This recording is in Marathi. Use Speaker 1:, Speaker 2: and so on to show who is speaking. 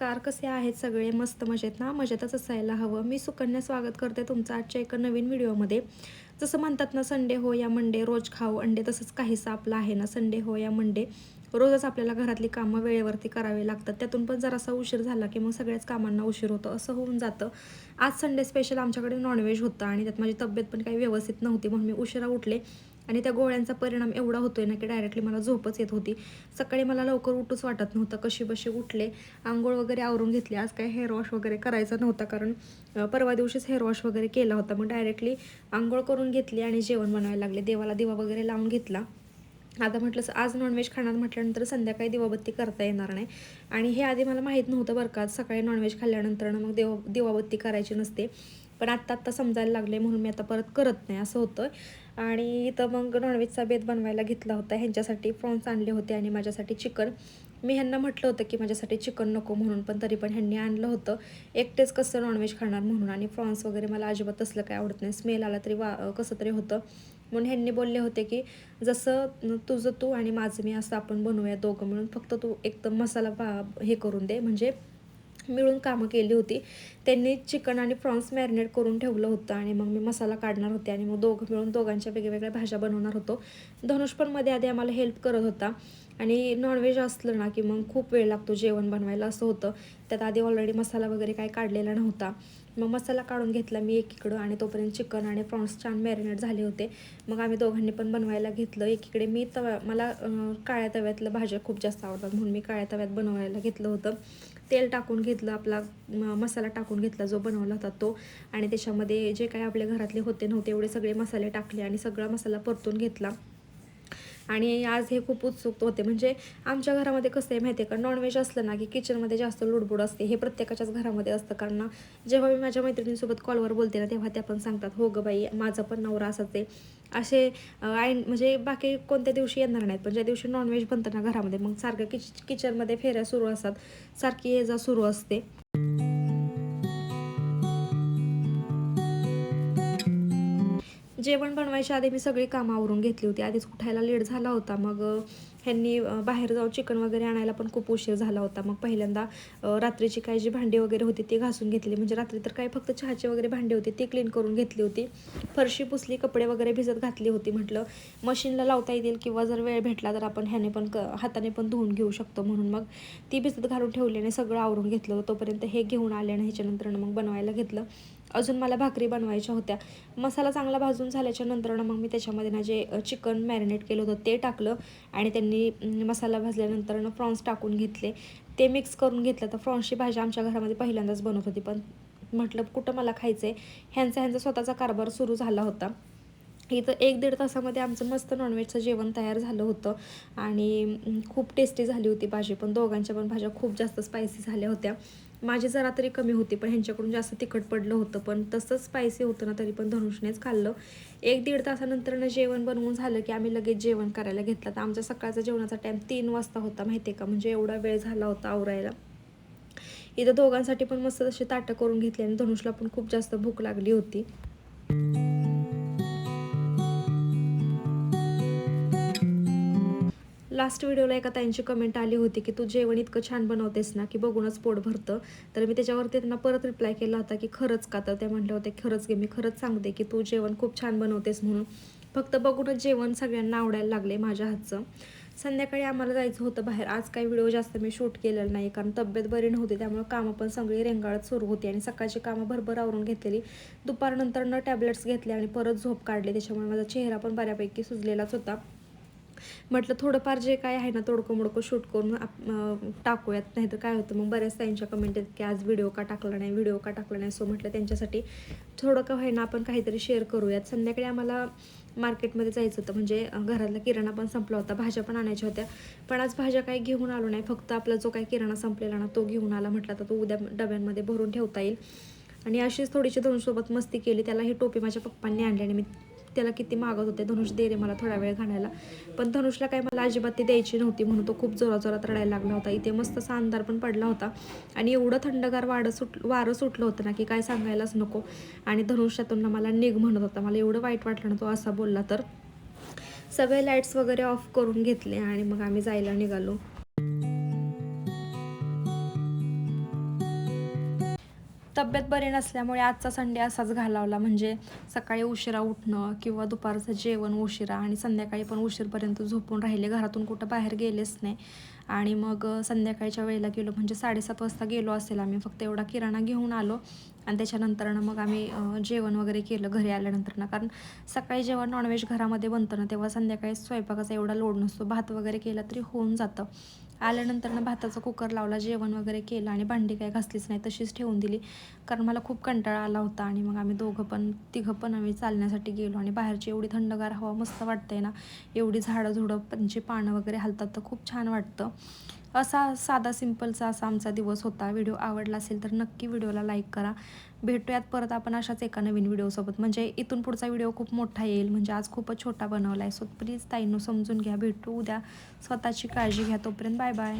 Speaker 1: नमस्कार कसे आहेत सगळे? मस्त मजेत ना? मजेतच असायला हवं. मी सुकन्या स्वागत करते तुमचं आजच्या एका नवीन व्हिडिओमध्ये. जसं म्हणतात ना संडे हो या मंडे रोज खाऊ. अंडे तसंच काहीसं आपलं आहे ना संडे हो या मंडे. रोजच आपल्याला घरातली कामं वेळेवरती करावी लागतात. त्यातून पण जरासा उशीर झाला की मग सगळ्याच कामांना उशीर होतं. असं होऊन जातं. आज संडे स्पेशल आमच्याकडे नॉनव्हेज होतं आणि त्यात माझी तब्येत पण काही व्यवस्थित नव्हती म्हणून मी उशिरा उठले. आणि त्या गोळ्यांचा परिणाम एवढा होतोय ना की डायरेक्टली मला झोपच येत होती. सकाळी मला लवकर उठूच वाटत नव्हतं. कशी बशी उठले आंघोळ वगैरे आवरून घेतली. आज काय हेअर वॉश वगैरे करायचा नव्हता कारण परवा दिवशीच हेअर वॉश वगैरे केला होता. मग डायरेक्टली आंघोळ करून घेतली आणि जेवण बनवायला लागले. देवाला दिवा वगैरे लावून घेतला. आता म्हटलं आज नॉनव्हेज खाणार म्हटल्यानंतर संध्याकाळी दिवाबत्ती करता येणार नाही. आणि हे आधी मला माहीत नव्हतं बरं का. सकाळी नॉनव्हेज खाल्ल्यानंतर मग देव दिवाबत्ती करायची नसते. पण आत्ता आत्ता समजायला लागले म्हणून मी आता परत करत नाही असं होतं आणि इथं मग नॉनव्हेजचा बेत बनवायला घेतला होता. ह्यांच्यासाठी प्रॉन्स आणले होते आणि माझ्यासाठी चिकन मी ह्यांना म्हटलं होतं की माझ्यासाठी चिकन नको म्हणून पण तरी पण ह्यांनी आणलं होतं. एकटेच कसं नॉनव्हेज खाणार म्हणून आणि प्रॉन्स वगैरे मला अजिबात तसलं काय आवडत नाही. स्मेल आला तरी वा कसं तरी होतं. म्हणून ह्यांनी बोलले होते की जसं तुझं तू आणि माझं मी असं आपण बनवूया दोघं म्हणून फक्त तू एकदम मसाला हे करून दे. म्हणजे मिळून कामं केली होती. त्यांनी चिकन आणि प्रॉन्स मॅरिनेट करून ठेवलं होतं आणि मग मी मसाला काढणार होते आणि मग दोघं मिळून दोघांच्या वेगवेगळ्या भाज्या बनवणार होतो. धनुष पण मध्ये आधी आम्हाला हेल्प करत होता. आणि नॉनव्हेज असलं ना की मग खूप वेळ लागतो जेवण बनवायला असं होतं. त्यात आधी ऑलरेडी मसाला वगैरे काय काढलेला नव्हता. मग मसाला काढून घेतला मी एकीकडं आणि तोपर्यंत चिकन आणि प्रॉन्स छान मॅरिनेट झाले होते. मग आम्ही दोघांनी पण बनवायला घेतलं. एकीकडे मी तवा मला काळ्या तव्यातलं भाज्या खूप जास्त आवडतात म्हणून मी काळ्या तव्यात बनवायला घेतलं होतं. तेल टाकून घेतलं आपला मसाला टाकून घेतला जो बनवला होता तो. आणि त्याच्यामध्ये जे काही आपल्या घरातले होते नव्हते एवढे सगळे मसाले टाकले आणि सगळा मसाला परतून घेतला. आणि आज हे खूप उत्सुक होते. म्हणजे आमच्या घरामध्ये कसं आहे माहिती आहे का? नॉनव्हेज असलं ना की किचनमध्ये जास्त लुडबुड असते. हे प्रत्येकाच्याच घरामध्ये असतं. कारण जेव्हा मी माझ्या मैत्रिणींसोबत कॉलवर बोलते ना तेव्हा त्या पण सांगतात हो गं बाई माझा पण नवरा असाच आहे. असे आय म्हणजे बाकी कोणत्या दिवशी येणार नाहीत. पण ज्या दिवशी नॉनव्हेज बनतं ना घरामध्ये मग सारखं किच किचनमध्ये फेऱ्या सुरू असतात. सारखी ये जा सुरू असते. जेवण बनवायच्या आधी मी सगळी कामं आवरून घेतली होती. आधीच उठायला लेट झाला होता. मग ह्यांनी बाहेर जाऊन चिकन वगैरे आणायला पण खूप उशीर झाला होता. मग पहिल्यांदा रात्रीची काही जी भांडी वगैरे होती ती घासून घेतली. म्हणजे रात्री तर काही फक्त चहाचे वगैरे भांडी होती ती क्लीन करून घेतली होती. फरशी पुसली कपडे वगैरे भिजत घातली होती म्हटलं. मशीनला लावता येतील किंवा जर वेळ भेटला तर आपण ह्याने पण क हाताने पण धुवून घेऊ शकतो म्हणून. मग ती भिजत घालून ठेवली आणि सगळं आवरून घेतलं. होतं तोपर्यंत हे घेऊन आले आणि ह्याच्यानंतर मग बनवायला घेतलं. अजून मला भाकरी बनवायच्या होत्या. मसाला चांगला भाजून झाल्याच्यानंतर मग मी त्याच्यामध्ये ना जे चिकन मॅरिनेट केलं होतं ते टाकलं. आणि त्यांनी मसाला भाजल्यानंतर प्रॉन्स टाकून घेतले. ते मिक्स करून घेतलं तर फ्रॉन्सची भाजी आमच्या घरामध्ये पहिल्यांदाच बनत होती. पण म्हटलं कुठं मला खायचं आहे ह्यांचा ह्यांचा स्वतःचा कारभार सुरू झाला होता. इथं एक दीड तासामध्ये आमचं मस्त नॉनव्हेजचं जेवण तयार झालं होतं. आणि खूप टेस्टी झाली होती भाजी. पण दोघांच्या पण भाज्या खूप जास्त स्पायसी झाल्या होत्या. माझी जरा तरी कमी होती पण ह्यांच्याकडून जास्त तिखट पडलं होतं. पण तसंच स्पायसी होतं ना तरी पण धनुषनेच खाल्लं. एक दीड तासानंतर ना जेवण बनवून झालं की आम्ही लगेच जेवण करायला घेतलं. तर आमचा सकाळचा जेवणाचा टाईम तीन वाजता होता माहिती आहे का? म्हणजे एवढा वेळ झाला होता आवरायला. इथं दोघांसाठी पण मस्त तशी ताटं करून घेतली आणि धनुषला पण खूप जास्त भूक लागली होती. लास्ट व्हिडिओला एका ताईंची कमेंट आली होती की तू जेवण इतकं छान बनवतेस ना की बघूनच पोट भरतं. तर मी त्याच्यावरती त्यांना परत रिप्लाय केला होता की खरंच का? तर त्या म्हटल्या होत्या खरंच गे मी खरंच सांगते की तू जेवण खूप छान बनवतेस म्हणून. फक्त बघूनच जेवण सगळ्यांना आवडायला लागले माझ्या हातचं. संध्याकाळी आम्हाला जायचं होतं बाहेर. आज काही व्हिडिओ जास्त मी शूट केलेला नाही कारण तब्येत बरी नव्हती त्यामुळे कामं पण सगळी रेंगाळत सुरू होती आणि सकाळची कामं भरभर आवरून घेतलेली. दुपारनंतर न टॅबलेट्स घेतले आणि परत झोप काढली त्याच्यामुळे माझा चेहरा पण बऱ्यापैकी सुजलेलाच होता. म्हटलं थोडंफार जे काय आहे ना तोडकं मोडकं शूट करून आप- अं, टाकूयात. नाहीतर काय होतं मग बऱ्याच त्यांच्या कमेंट आहेत की आज व्हिडिओ का टाकला नाही व्हिडिओ का टाकला नाही सो म्हटलं त्यांच्यासाठी. थोडं का होईना आपण काहीतरी शेअर करूयात. संध्याकाळी आम्हाला मार्केटमध्ये जायचं होतं. म्हणजे घरातला किराणा पण संपला होता. भाज्या पण आणायच्या होत्या. पण आज भाज्या काही घेऊन आलो नाही. फक्त आपला जो काही किराणा संपलेला ना तो घेऊन आला म्हटला. तर तो उद्या डब्यांमध्ये भरून ठेवता येईल. आणि अशीच थोडीशी धनुषसोबत मस्ती केली. त्याला ही टोपी माझ्या पप्पांनी आणली आणि मी त्याला किती मागत होते. धनुष दे रे मला थोडा वेळ घालायला. पण धनुषला काय मला अजिबात ती द्यायची नव्हती म्हणून तो खूप जोराजोरात जोरात रडायला लागला होता. इथे मस्त असा अंधार पण पडला होता. आणि एवढं थंडगार वाडं सुट वारं सुटलं होतं ना की काय सांगायलाच नको. आणि धनुष त्यातून ना मला निघ म्हणत होता. मला एवढं वाईट वाटलं ना तो असा बोलला तर. सगळे लाईट्स वगैरे ऑफ करून घेतले आणि मग आम्ही जायला निघालो. तब्येत बरी नसल्यामुळे आजचा संडे असाच घालावला. म्हणजे सकाळी उशिरा उठणं किंवा दुपारचं जेवण उशिरा आणि संध्याकाळी पण उशीरपर्यंत झोपून राहिले. घरातून कुठं बाहेर गेलेच नाही. आणि मग संध्याकाळच्या वेळेला गेलो. म्हणजे साडेसात वाजता गेलो असेल आम्ही. फक्त एवढा किराणा घेऊन आलो. आणि त्याच्यानंतरनं मग आम्ही जेवण वगैरे केलं घरी आल्यानंतरनं. कारण सकाळी जेव्हा नॉनव्हेज घरामध्ये बनतं ना तेव्हा संध्याकाळी स्वयंपाकाचा एवढा लोड नसतो. भात वगैरे केला तरी होऊन जातं. आल्यानंतर ना भाताचा कुकर लावला जेवण वगैरे केलं आणि भांडी काय घासलीच नाही तशीच ठेवून दिली. कारण मला खूप कंटाळा आला होता आणि मग आम्ही दोघं पण तिघं पण आम्ही चालण्यासाठी गेलो आणि बाहेरची एवढी थंडगार हवा मस्त वाटते ना एवढी झाडं झुडं त्यांची पानं वगैरे हलतात तर खूप छान वाटतं. असा साधा सिंपलचा असा आमचा दिवस होता. व्हिडिओ आवडला असेल तर नक्की व्हिडिओला लाईक करा. भेटूयात परत आपण अशाच एका नवीन व्हिडिओसोबत. म्हणजे इथून पुढचा व्हिडिओ खूप मोठा येईल. म्हणजे आज खूपच छोटा बनवला आहे सो प्लीज ताईंनो समजून घ्या. भेटू उद्या. स्वतःची काळजी घ्या. तोपर्यंत बाय बाय.